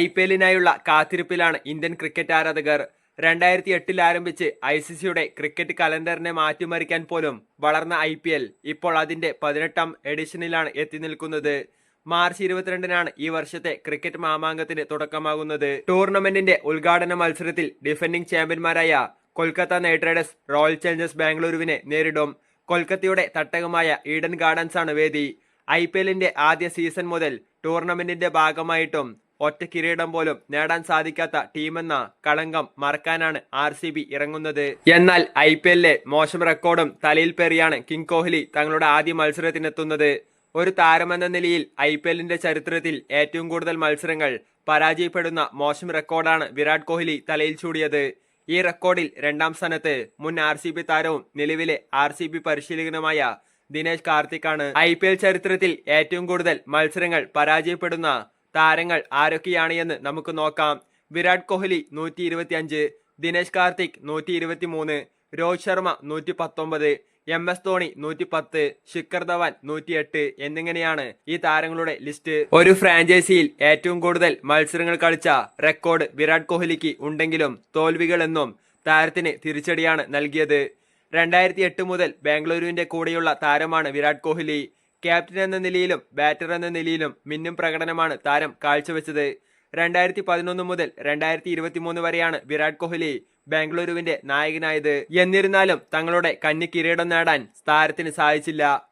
I P എല്ലിനായുള്ള കാത്തിരിപ്പിലാണ് Indian cricket ആരാധകർ. രണ്ടായിരത്തി എട്ടിൽ ആരംഭിച്ച് ഐ സി സിയുടെ ക്രിക്കറ്റ് കലണ്ടറിനെ മാറ്റിമറിക്കാൻ പോലും വളർന്ന ഐ പി എൽ ഇപ്പോൾ അതിന്റെ പതിനെട്ടാം എഡിഷനിലാണ് എത്തി നിൽക്കുന്നത്. മാർച്ച് ഇരുപത്തിരണ്ടിനാണ് ഈ വർഷത്തെ ക്രിക്കറ്റ് മാമാങ്കത്തിന് തുടക്കമാകുന്നത്. ടൂർണമെന്റിന്റെ ഉദ്ഘാടന മത്സരത്തിൽ ഡിഫൻഡിംഗ് ചാമ്പ്യന്മാരായ Kolkata Knight Riders Royal Challengers ബാംഗ്ലൂരുവിനെ നേരിടും. കൊൽക്കത്തയുടെ തട്ടകമായ ഈഡൻ ഗാർഡൻസ് ആണ് വേദി. ഐ പി എല്ലിന്റെ ആദ്യ സീസൺ മുതൽ ടൂർണമെന്റിന്റെ ഭാഗമായിട്ടും ഒറ്റ കിരീടം പോലും നേടാൻ സാധിക്കാത്ത ടീമെന്ന കളങ്കം മറക്കാനാണ് ആർ സി ബി ഇറങ്ങുന്നത്. എന്നാൽ ഐ പി എല്ലിലെ മോശം റെക്കോർഡും തലയിൽ പേറിയാണ് കിങ് കോഹ്ലി തങ്ങളുടെ ആദ്യ മത്സരത്തിനെത്തുന്നത്. ഒരു താരമെന്ന നിലയിൽ ഐ പി എല്ലിന്റെ ചരിത്രത്തിൽ ഏറ്റവും കൂടുതൽ മത്സരങ്ങൾ പരാജയപ്പെടുന്ന മോശം റെക്കോർഡാണ് വിരാട് കോഹ്ലി തലയിൽ ചൂടിയത്. ഈ റെക്കോർഡിൽ രണ്ടാം സ്ഥാനത്ത് മുൻ ആർ സി ബി താരവും നിലവിലെ ആർ സി ബി പരിശീലകനുമായ ദിനേശ് കാർത്തിക്കാണ്. ഐ പി എൽ ചരിത്രത്തിൽ ഏറ്റവും കൂടുതൽ മത്സരങ്ങൾ പരാജയപ്പെടുന്ന താരങ്ങൾ ആരൊക്കെയാണ് എന്ന് നമുക്ക് നോക്കാം. വിരാട് കോഹ്ലി നൂറ്റി ഇരുപത്തി അഞ്ച് ദിനേശ് കാർത്തിക് നൂറ്റി ഇരുപത്തി മൂന്ന് രോഹിത് ശർമ്മ നൂറ്റി പത്തൊമ്പത് എം എസ് ധോണി നൂറ്റി പത്ത് ശിഖർ ധവാൻ നൂറ്റി എട്ട് എന്നിങ്ങനെയാണ് ഈ താരങ്ങളുടെ ലിസ്റ്റ്. ഒരു ഫ്രാഞ്ചൈസിയിൽ ഏറ്റവും കൂടുതൽ മത്സരങ്ങൾ കളിച്ച റെക്കോർഡ് വിരാട് കോഹ്ലിക്ക് ഉണ്ടെങ്കിലും തോൽവികളെന്നും താരത്തിന് തിരിച്ചടിയാണ് നൽകിയത്. രണ്ടായിരത്തി എട്ട് മുതൽ ബാംഗ്ലൂരുവിന്റെ കൂടെയുള്ള താരമാണ് വിരാട് കോഹ്ലി. ക്യാപ്റ്റൻ എന്ന നിലയിലും ബാറ്റർ എന്ന നിലയിലും മിന്നും പ്രകടനമാണ് താരം കാഴ്ചവെച്ചത്. രണ്ടായിരത്തി പതിനൊന്ന് മുതൽ രണ്ടായിരത്തി ഇരുപത്തി മൂന്ന് വരെയാണ് വിരാട് കോഹ്ലി ബാംഗ്ലൂരുവിന്റെ നായകനായത്. എന്നിരുന്നാലും തങ്ങളുടെ കന്നി കിരീടം നേടാൻ താരത്തിന് സാധിച്ചില്ല.